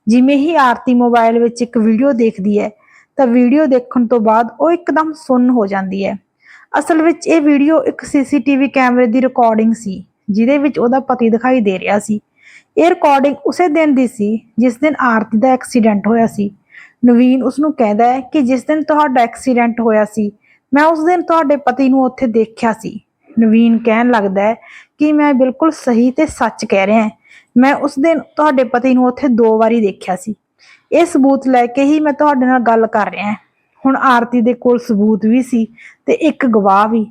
S1: ਜਿਵੇਂ ਹੀ ਆਰਤੀ ਮੋਬਾਈਲ ਵਿੱਚ ਇੱਕ ਵੀਡੀਓ ਦੇਖਦੀ ਹੈ, ਤਾਂ ਵੀਡੀਓ ਦੇਖਣ ਤੋਂ ਬਾਅਦ ਉਹ ਇੱਕਦਮ ਸੁੰਨ ਹੋ ਜਾਂਦੀ ਹੈ। ਅਸਲ ਵਿੱਚ ਇਹ ਵੀਡੀਓ ਇੱਕ ਸੀਸੀਟੀਵੀ ਕੈਮਰੇ ਦੀ ਰਿਕਾਰਡਿੰਗ ਸੀ, ਜਿਹਦੇ ਵਿੱਚ ਉਹਦਾ ਪਤੀ ਦਿਖਾਈ ਦੇ ਰਿਹਾ ਸੀ। ਇਹ ਰਿਕਾਰਡਿੰਗ ਉਸੇ ਦਿਨ ਦੀ ਸੀ, ਜਿਸ ਦਿਨ ਆਰਤੀ ਦਾ ਐਕਸੀਡੈਂਟ ਹੋਇਆ ਸੀ। ਨਵੀਨ ਉਸ ਨੂੰ ਕਹਿੰਦਾ ਹੈ ਕਿ ਜਿਸ ਦਿਨ ਤੁਹਾਡਾ ਐਕਸੀਡੈਂਟ ਹੋਇਆ ਸੀ, ਮੈਂ ਉਸ ਦਿਨ ਤੁਹਾਡੇ ਪਤੀ ਨੂੰ ਉੱਥੇ ਦੇਖਿਆ ਸੀ। ਨਵੀਨ ਕਹਿਣ ਲੱਗਦਾ ਹੈ ਕਿ ਮੈਂ ਬਿਲਕੁਲ ਸਹੀ ਤੇ ਸੱਚ ਕਹਿ ਰਿਹਾ ਹਾਂ। ਮੈਂ ਉਸ ਦਿਨ ਤੁਹਾਡੇ ਪਤੀ ਨੂੰ ਉੱਥੇ ਦੋ ਵਾਰੀ ਦੇਖਿਆ ਸੀ। ਇਹ ਸਬੂਤ ਲੈ ਕੇ ਹੀ ਮੈਂ ਤੁਹਾਡੇ ਨਾਲ ਗੱਲ ਕਰ ਰਿਹਾ ਹਾਂ। ਹੁਣ ਆਰਤੀ ਦੇ ਕੋਲ ਸਬੂਤ ਵੀ ਸੀ ਤੇ ਇੱਕ ਗਵਾਹ ਵੀ।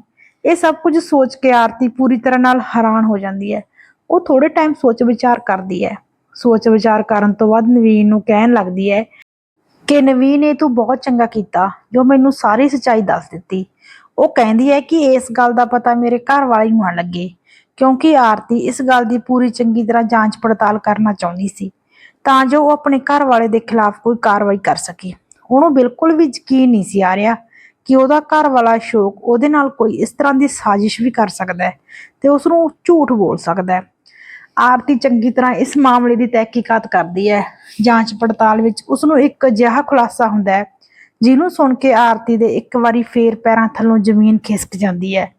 S1: ਇਹ ਸਭ ਕੁਝ ਸੋਚ ਕੇ ਆਰਤੀ ਪੂਰੀ ਤਰ੍ਹਾਂ ਨਾਲ ਹੈਰਾਨ ਹੋ ਜਾਂਦੀ ਹੈ। ਉਹ ਥੋੜੇ ਟਾਈਮ ਸੋਚ ਵਿਚਾਰ ਕਰਦੀ ਹੈ। ਸੋਚ ਵਿਚਾਰ ਕਰਨ ਤੋਂ ਬਾਅਦ ਨਵੀਨ ਨੂੰ ਕਹਿਣ ਲੱਗਦੀ ਹੈ ਕਿ ਨਵੀਨ, ਇਹ ਤੂੰ ਬਹੁਤ ਚੰਗਾ ਕੀਤਾ, ਜੋ ਮੈਨੂੰ ਸਾਰੀ ਸੱਚਾਈ ਦੱਸ ਦਿੱਤੀ। ਉਹ ਕਹਿੰਦੀ ਹੈ ਕਿ ਇਸ ਗੱਲ ਦਾ ਪਤਾ ਮੇਰੇ ਘਰ ਵਾਲੇ ਨੂੰ ਨਾ ਲੱਗੇ, ਕਿਉਂਕਿ ਆਰਤੀ ਇਸ ਗੱਲ ਦੀ ਪੂਰੀ ਚੰਗੀ ਤਰ੍ਹਾਂ ਜਾਂਚ ਪੜਤਾਲ ਕਰਨਾ ਚਾਹੁੰਦੀ ਸੀ, ਤਾਂ ਜੋ ਉਹ ਆਪਣੇ ਘਰ ਵਾਲੇ ਦੇ ਖਿਲਾਫ ਕੋਈ ਕਾਰਵਾਈ ਕਰ ਸਕੇ। ਉਹਨੂੰ ਬਿਲਕੁਲ ਵੀ ਯਕੀਨ ਨਹੀਂ ਸੀ ਆ ਰਿਹਾ ਕਿ ਉਹਦਾ ਘਰ ਵਾਲਾ ਸ਼ੋਕ ਉਹਦੇ ਨਾਲ ਕੋਈ ਇਸ ਤਰ੍ਹਾਂ ਦੀ ਸਾਜ਼ਿਸ਼ ਵੀ ਕਰ ਸਕਦਾ ਹੈ ਤੇ ਉਸ ਨੂੰ ਝੂਠ ਬੋਲ ਸਕਦਾ ਹੈ। ਆਰਤੀ ਚੰਗੀ ਤਰ੍ਹਾਂ ਇਸ ਮਾਮਲੇ ਦੀ ਤਹਿਕੀਕਾਤ ਕਰਦੀ ਹੈ। ਜਾਂਚ ਪੜਤਾਲ ਵਿੱਚ ਉਸ ਨੂੰ ਇੱਕ ਅਜਿਹਾ ਖੁਲਾਸਾ ਹੁੰਦਾ ਹੈ, ਜਿਹਨੂੰ ਸੁਣ ਕੇ ਆਰਤੀ ਦੇ ਇੱਕ ਵਾਰੀ ਫੇਰ ਪੈਰਾਂ ਥੱਲੋਂ ਜ਼ਮੀਨ ਖਿਸਕ ਜਾਂਦੀ ਹੈ।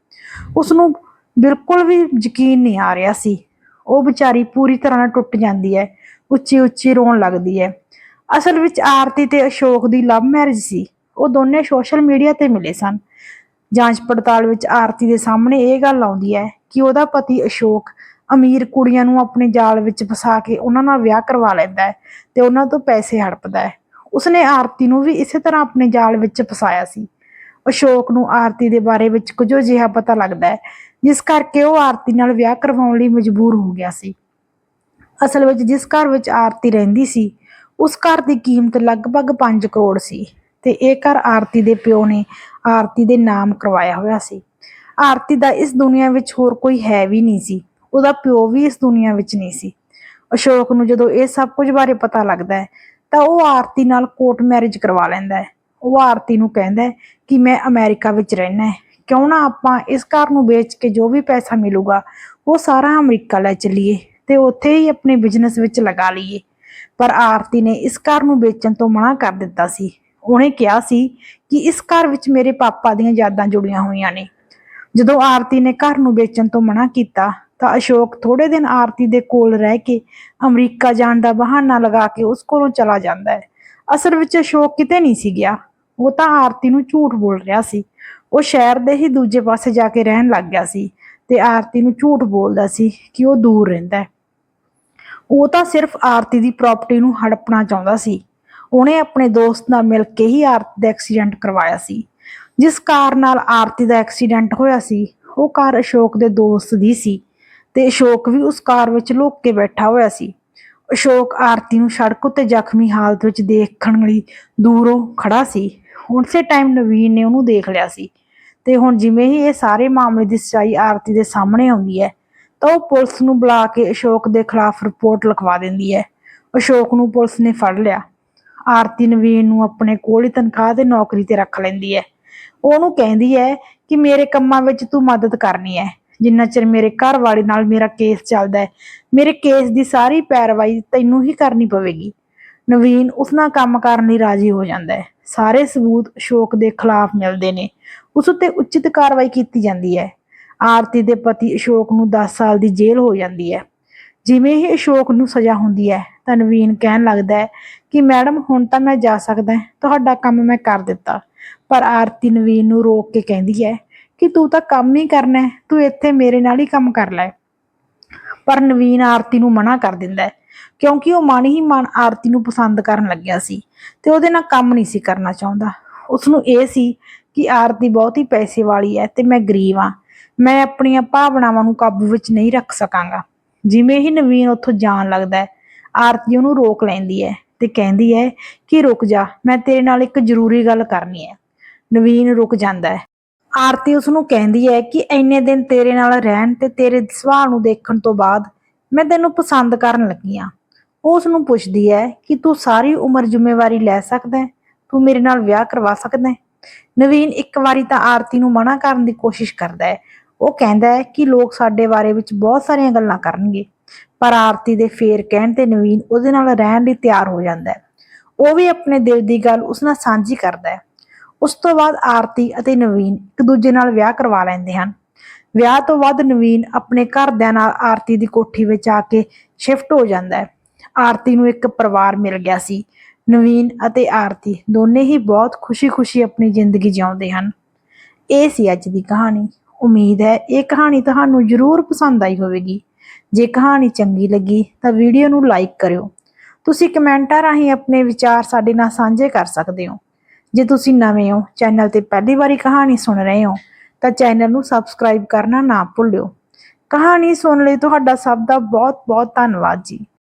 S1: ਉਸ ਨੂੰ ਬਿਲਕੁਲ ਵੀ ਯਕੀਨ ਨਹੀਂ ਆ ਰਿਹਾ ਸੀ। ਉਹ ਵਿਚਾਰੀ ਪੂਰੀ ਤਰ੍ਹਾਂ ਨਾਲ ਟੁੱਟ ਜਾਂਦੀ ਹੈ, ਉੱਚੀ ਉੱਚੀ ਰੋਣ ਲੱਗਦੀ ਹੈ। ਅਸਲ ਵਿੱਚ ਆਰਤੀ ਤੇ ਅਸ਼ੋਕ ਦੀ ਲਵ ਮੈਰਿਜ ਸੀ। ਉਹ ਦੋਨੇ ਸੋਸ਼ਲ ਮੀਡੀਆ ਤੇ ਮਿਲੇ ਸਨ। ਜਾਂਚ ਪੜਤਾਲ ਵਿੱਚ ਆਰਤੀ ਦੇ ਸਾਹਮਣੇ ਇਹ ਗੱਲ ਆਉਂਦੀ ਹੈ ਕਿ ਉਹਦਾ ਪਤੀ ਅਸ਼ੋਕ ਅਮੀਰ ਕੁੜੀਆਂ ਨੂੰ ਆਪਣੇ ਜਾਲ ਵਿੱਚ ਫਸਾ ਕੇ ਉਹਨਾਂ ਨਾਲ ਵਿਆਹ ਕਰਵਾ ਲੈਂਦਾ ਹੈ ਤੇ ਉਹਨਾਂ ਤੋਂ ਪੈਸੇ ਹੜਪਦਾ ਹੈ। ਉਸਨੇ ਆਰਤੀ ਨੂੰ ਵੀ ਇਸੇ ਤਰ੍ਹਾਂ ਆਪਣੇ ਜਾਲ ਵਿੱਚ ਫਸਾਇਆ ਸੀ। ਅਸ਼ੋਕ ਨੂੰ ਆਰਤੀ ਦੇ ਬਾਰੇ ਵਿੱਚ ਕੁਝ ਅਜਿਹਾ ਪਤਾ ਲੱਗਦਾ ਹੈ, ਜਿਸ ਕਰਕੇ ਉਹ ਆਰਤੀ ਨਾਲ ਵਿਆਹ ਕਰਵਾਉਣ ਲਈ ਮਜਬੂਰ ਹੋ ਗਿਆ ਸੀ। ਅਸਲ ਵਿੱਚ ਜਿਸ ਘਰ ਵਿੱਚ ਆਰਤੀ ਰਹਿੰਦੀ ਸੀ, ਉਸ ਘਰ ਦੀ ਕੀਮਤ ਲਗਭਗ 5 ਕਰੋੜ ਸੀ ਤੇ ਇਹ ਘਰ ਆਰਤੀ ਦੇ ਪਿਓ ਨੇ ਆਰਤੀ ਦੇ ਨਾਮ ਕਰਵਾਇਆ ਹੋਇਆ ਸੀ। ਆਰਤੀ ਦਾ ਇਸ ਦੁਨੀਆ ਵਿੱਚ ਹੋਰ ਕੋਈ ਹੈ ਵੀ ਨਹੀਂ ਸੀ। ਉਹਦਾ ਪਿਓ ਵੀ ਇਸ ਦੁਨੀਆ ਵਿੱਚ ਨਹੀਂ ਸੀ। ਅਸ਼ੋਕ ਨੂੰ ਜਦੋਂ ਇਹ ਸਭ ਕੁਝ ਬਾਰੇ ਪਤਾ ਲੱਗਦਾ ਹੈ, ਤਾਂ ਉਹ ਆਰਤੀ ਨਾਲ ਕੋਰਟ ਮੈਰਿਜ ਕਰਵਾ ਲੈਂਦਾ ਹੈ। ਉਹ ਆਰਤੀ ਨੂੰ ਕਹਿੰਦਾ ਹੈ ਕਿ ਮੈਂ ਅਮਰੀਕਾ ਵਿੱਚ ਰਹਿਣਾ ਹੈ। ਕਿਉਂ ਨਾ ਆਪਾਂ ਇਸ ਘਰ ਨੂੰ ਵੇਚ ਕੇ ਜੋ ਵੀ ਪੈਸਾ ਮਿਲੂਗਾ, ਉਹ ਸਾਰਾ ਅਮਰੀਕਾ ਲੈ ਚੱਲੀਏ ਤੇ ਉੱਥੇ ਹੀ ਆਪਣੇ ਬਿਜ਼ਨਸ ਵਿੱਚ ਲਗਾ ਲਈਏ। ਪਰ ਆਰਤੀ ਨੇ ਇਸ ਘਰ ਨੂੰ ਵੇਚਣ ਤੋਂ ਮਨਾ ਕਰ ਦਿੱਤਾ ਸੀ। ਉਹਨੇ ਕਿਹਾ ਸੀ ਕਿ ਇਸ ਘਰ ਵਿੱਚ ਮੇਰੇ ਪਾਪਾ ਦੀਆਂ ਯਾਦਾਂ ਜੁੜੀਆਂ ਹੋਈਆਂ ਨੇ। ਜਦੋਂ ਆਰਤੀ ਨੇ ਘਰ ਨੂੰ ਵੇਚਣ ਤੋਂ ਮਨਾ ਕੀਤਾ ਤਾਂ ਅਸ਼ੋਕ ਥੋੜੇ ਦਿਨ ਆਰਤੀ ਦੇ ਕੋਲ ਰਹਿ ਕੇ ਅਮਰੀਕਾ ਜਾਣ ਦਾ ਬਹਾਨਾ ਲਗਾ ਕੇ ਉਸ ਕੋਲੋਂ ਚਲਾ ਜਾਂਦਾ ਹੈ। ਅਸਲ ਵਿੱਚ ਅਸ਼ੋਕ ਕਿਤੇ ਨਹੀਂ ਸੀ ਗਿਆ। ਉਹ ਤਾਂ ਆਰਤੀ ਨੂੰ ਝੂਠ ਬੋਲ ਰਿਹਾ ਸੀ। ਉਹ ਸ਼ਹਿਰ ਦੇ ਹੀ ਦੂਜੇ ਪਾਸੇ ਜਾ ਕੇ ਰਹਿਣ ਲੱਗ ਗਿਆ ਸੀ ਤੇ ਆਰਤੀ ਨੂੰ ਝੂਠ ਬੋਲਦਾ ਸੀ ਕਿ ਉਹ ਦੂਰ ਰਹਿੰਦਾ ਹੈ। ਉਹ ਤਾਂ ਸਿਰਫ ਆਰਤੀ ਦੀ ਪ੍ਰਾਪਰਟੀ ਨੂੰ ਹੜਪਣਾ ਚਾਹੁੰਦਾ ਸੀ। ਉਹਨੇ ਆਪਣੇ ਦੋਸਤ ਨਾਲ ਮਿਲ ਕੇ ਹੀ ਆਰਤੀ ਦਾ ਐਕਸੀਡੈਂਟ ਕਰਵਾਇਆ ਸੀ। ਜਿਸ ਕਾਰ ਨਾਲ ਆਰਤੀ ਦਾ ਐਕਸੀਡੈਂਟ ਹੋਇਆ ਸੀ। ਉਹ ਕਾਰ ਅਸ਼ੋਕ ਦੇ ਦੋਸਤ ਦੀ ਸੀ। ਤੇ ਅਸ਼ੋਕ ਵੀ ਉਸ ਕਾਰ ਵਿੱਚ ਲੁੱਕ ਕੇ ਬੈਠਾ ਹੋਇਆ ਸੀ। ਅਸ਼ੋਕ ਆਰਤੀ ਨੂੰ ਸੜਕ ਉੱਤੇ ਜ਼ਖਮੀ ਹਾਲਤ ਵਿੱਚ ਦੇਖਣ ਲਈ ਦੂਰੋਂ ਖੜਾ ਸੀ। ਉਸੇ ਟਾਈਮ ਨਵੀਨ ਨੇ ਉਹਨੂੰ ਦੇਖ ਲਿਆ ਸੀ ਤੇ ਹੁਣ ਜਿਵੇਂ ਹੀ ਇਹ ਸਾਰੇ ਮਾਮਲੇ ਦੀ ਸੱਚਾਈ ਆਰਤੀ ਦੇ ਸਾਹਮਣੇ ਆਉਂਦੀ ਹੈ, ਤਾਂ ਉਹ ਪੁਲਿਸ ਨੂੰ ਬੁਲਾ ਕੇ ਅਸ਼ੋਕ ਦੇ ਖਿਲਾਫ ਰਿਪੋਰਟ ਲਿਖਵਾ ਦਿੰਦੀ ਹੈ। ਅਸ਼ੋਕ ਨੂੰ ਪੁਲਿਸ ਨੇ ਫੜ ਲਿਆ। ਆਰਤੀ ਨਵੀਨ ਨੂੰ ਆਪਣੇ ਕੋਲ ਹੀ ਤਨਖਾਹ ਤੇ ਨੌਕਰੀ ਤੇ ਰੱਖ ਲੈਂਦੀ ਹੈ। ਉਹਨੂੰ ਕਹਿੰਦੀ ਹੈ ਕਿ ਮੇਰੇ ਕੰਮਾਂ ਵਿੱਚ ਤੂੰ ਮਦਦ ਕਰਨੀ ਹੈ। ਜਿੰਨਾ ਚਿਰ ਮੇਰੇ ਘਰ ਵਾਲੇ ਨਾਲ ਮੇਰਾ ਕੇਸ ਚੱਲਦਾ ਹੈ, ਮੇਰੇ ਕੇਸ ਦੀ ਸਾਰੀ ਪੈਰਵਾਈ ਤੈਨੂੰ ਹੀ ਕਰਨੀ ਪਵੇਗੀ। ਨਵੀਨ ਉਸ ਨਾਲ ਕੰਮ ਕਰਨ ਲਈ ਰਾਜੀ ਹੋ ਜਾਂਦਾ ਹੈ। ਸਾਰੇ ਸਬੂਤ ਅਸ਼ੋਕ ਦੇ ਖਿਲਾਫ ਮਿਲਦੇ ਨੇ। ਉਸ ਉੱਤੇ ਉਚਿਤ ਕਾਰਵਾਈ ਕੀਤੀ ਜਾਂਦੀ ਹੈ। ਆਰਤੀ ਦੇ ਪਤੀ ਅਸ਼ੋਕ ਨੂੰ 10 ਸਾਲ ਦੀ ਜੇਲ੍ਹ ਹੋ ਜਾਂਦੀ ਹੈ। ਜਿਵੇਂ ਹੀ ਅਸ਼ੋਕ ਨੂੰ ਸਜ਼ਾ ਹੁੰਦੀ ਹੈ, ਤਾਂ ਨਵੀਨ ਕਹਿਣ ਲੱਗਦਾ ਹੈ ਕਿ, ਮੈਡਮ, ਹੁਣ ਤਾਂ ਮੈਂ ਜਾ ਸਕਦਾ ਤੁਹਾਡਾ ਕੰਮ ਮੈਂ ਕਰ ਦਿੱਤਾ। ਪਰ ਆਰਤੀ ਨਵੀਨ ਨੂੰ ਰੋਕ ਕੇ ਕਹਿੰਦੀ ਹੈ ਕਿ ਤੂੰ ਤਾਂ ਕੰਮ ਹੀ ਕਰਨਾ ਹੈ, ਤੂੰ ਇੱਥੇ ਮੇਰੇ ਨਾਲ ਹੀ ਕੰਮ ਕਰ ਲੈ। ਪਰ ਨਵੀਨ ਆਰਤੀ ਨੂੰ ਮਨਾ ਕਰ ਦਿੰਦਾ ਹੈ, ਕਿਉਂਕਿ ਉਹ ਮਨ ਹੀ ਮਨ ਆਰਤੀ ਨੂੰ ਪਸੰਦ ਕਰਨ ਲੱਗਿਆ ਸੀ ਤੇ ਉਹਦੇ ਨਾਲ ਕੰਮ ਨਹੀਂ ਸੀ ਕਰਨਾ ਚਾਹੁੰਦਾ। ਉਸ ਨੂੰ ਇਹ ਸੀ ਕਿ ਆਰਤੀ ਬਹੁਤ ਹੀ ਪੈਸੇ ਵਾਲੀ ਹੈ ਤੇ ਮੈਂ ਗਰੀਬ ਹਾਂ, ਮੈਂ ਆਪਣੀਆਂ ਭਾਵਨਾਵਾਂ ਨੂੰ ਕਾਬੂ ਵਿੱਚ ਨਹੀਂ ਰੱਖ ਸਕਾਂਗਾ। ਜਿਵੇਂ ਹੀ ਨਵੀਨ ਉੱਥੋਂ ਜਾਣ ਲੱਗਦਾ ਹੈ, ਆਰਤੀ ਉਹਨੂੰ ਰੋਕ ਲੈਂਦੀ ਹੈ ਤੇ ਕਹਿੰਦੀ ਹੈ ਕਿ ਰੁਕ ਜਾ, ਮੈਂ ਤੇਰੇ ਨਾਲ ਇੱਕ ਜ਼ਰੂਰੀ ਗੱਲ ਕਰਨੀ ਹੈ। ਨਵੀਨ ਰੁਕ ਜਾਂਦਾ ਹੈ। ਆਰਤੀ ਉਸ ਨੂੰ ਕਹਿੰਦੀ ਹੈ ਕਿ ਇੰਨੇ ਦਿਨ ਤੇਰੇ ਨਾਲ ਰਹਿਣ ਤੇ ਤੇਰੇ ਸੁਭਾਅ ਨੂੰ ਦੇਖਣ ਤੋਂ ਬਾਅਦ ਮੈਂ ਤੈਨੂੰ ਪਸੰਦ ਕਰਨ ਲੱਗੀ ਆ ਉਹ ਉਸ ਨੂੰ ਪੁੱਛਦੀ ਹੈ ਕਿ ਤੂੰ ਸਾਰੀ ਉਮਰ ਜ਼ਿੰਮੇਵਾਰੀ ਲੈ ਸਕਦਾ ਹੈ? ਤੂੰ ਮੇਰੇ ਨਾਲ ਵਿਆਹ ਕਰਵਾ ਸਕਦਾ ਹੈ? ਨਵੀਨ ਇੱਕ ਵਾਰੀ ਤਾਂ ਆਰਤੀ ਨੂੰ ਮਨਾ ਕਰਨ ਦੀ ਕੋਸ਼ਿਸ਼ ਕਰਦਾ ਹੈ। ਉਹ ਕਹਿੰਦਾ ਹੈ ਕਿ ਲੋਕ ਸਾਡੇ ਬਾਰੇ ਵਿੱਚ ਬਹੁਤ ਸਾਰੀਆਂ ਗੱਲਾਂ ਕਰਨਗੇ, ਪਰ ਆਰਤੀ ਦੇ ਫੇਰ ਕਹਿਣ ਤੇ ਨਵੀਨ ਉਹਦੇ ਨਾਲ ਰਹਿਣ ਲਈ ਤਿਆਰ ਹੋ ਜਾਂਦਾ ਹੈ। ਉਹ ਵੀ ਆਪਣੇ ਦਿਲ ਦੀ ਗੱਲ ਉਸ ਨਾਲ ਸਾਂਝੀ ਕਰਦਾ ਹੈ। ਉਸ ਤੋਂ ਬਾਅਦ ਆਰਤੀ ਅਤੇ ਨਵੀਨ ਇੱਕ ਦੂਜੇ ਨਾਲ ਵਿਆਹ ਕਰਵਾ ਲੈਂਦੇ ਹਨ। ਵਿਆਹ ਤੋਂ ਬਾਅਦ ਨਵੀਨ ਆਪਣੇ ਘਰਦਿਆਂ ਨਾਲ ਆਰਤੀ ਦੀ ਕੋਠੀ ਵਿੱਚ ਆ ਕੇ ਸ਼ਿਫਟ ਹੋ ਜਾਂਦਾ ਹੈ। ਆਰਤੀ ਨੂੰ ਇੱਕ ਪਰਿਵਾਰ ਮਿਲ ਗਿਆ ਸੀ। ਨਵੀਨ ਅਤੇ ਆਰਤੀ ਦੋਨੇ ਹੀ ਬਹੁਤ ਖੁਸ਼ੀ-ਖੁਸ਼ੀ ਆਪਣੀ ਜ਼ਿੰਦਗੀ ਜਿਉਂਦੇ ਹਨ। ਇਹ ਸੀ ਅੱਜ ਦੀ ਕਹਾਣੀ। ਉਮੀਦ ਹੈ ਇਹ ਕਹਾਣੀ ਤੁਹਾਨੂੰ ਜ਼ਰੂਰ ਪਸੰਦ ਆਈ ਹੋਵੇਗੀ। ਜੇ ਕਹਾਣੀ ਚੰਗੀ ਲੱਗੀ ਤਾਂ ਵੀਡੀਓ ਨੂੰ ਲਾਈਕ ਕਰਿਓ। ਤੁਸੀਂ ਕਮੈਂਟਾਂ ਰਾਹੀਂ ਆਪਣੇ ਵਿਚਾਰ ਸਾਡੇ ਨਾਲ ਸਾਂਝੇ ਕਰ ਸਕਦੇ ਹੋ। ਜੇ ਤੁਸੀਂ ਨਵੇਂ ਹੋ, ਚੈਨਲ ਤੇ ਪਹਿਲੀ ਵਾਰੀ ਕਹਾਣੀ ਸੁਣ ਰਹੇ ਹੋ, ਤਾਂ ਚੈਨਲ ਨੂੰ ਸਬਸਕ੍ਰਾਈਬ ਕਰਨਾ ਨਾ ਭੁੱਲਿਓ। ਕਹਾਣੀ ਸੁਣਨ ਲਈ ਤੁਹਾਡਾ ਸਭ ਦਾ ਬਹੁਤ ਬਹੁਤ ਧੰਨਵਾਦ ਜੀ।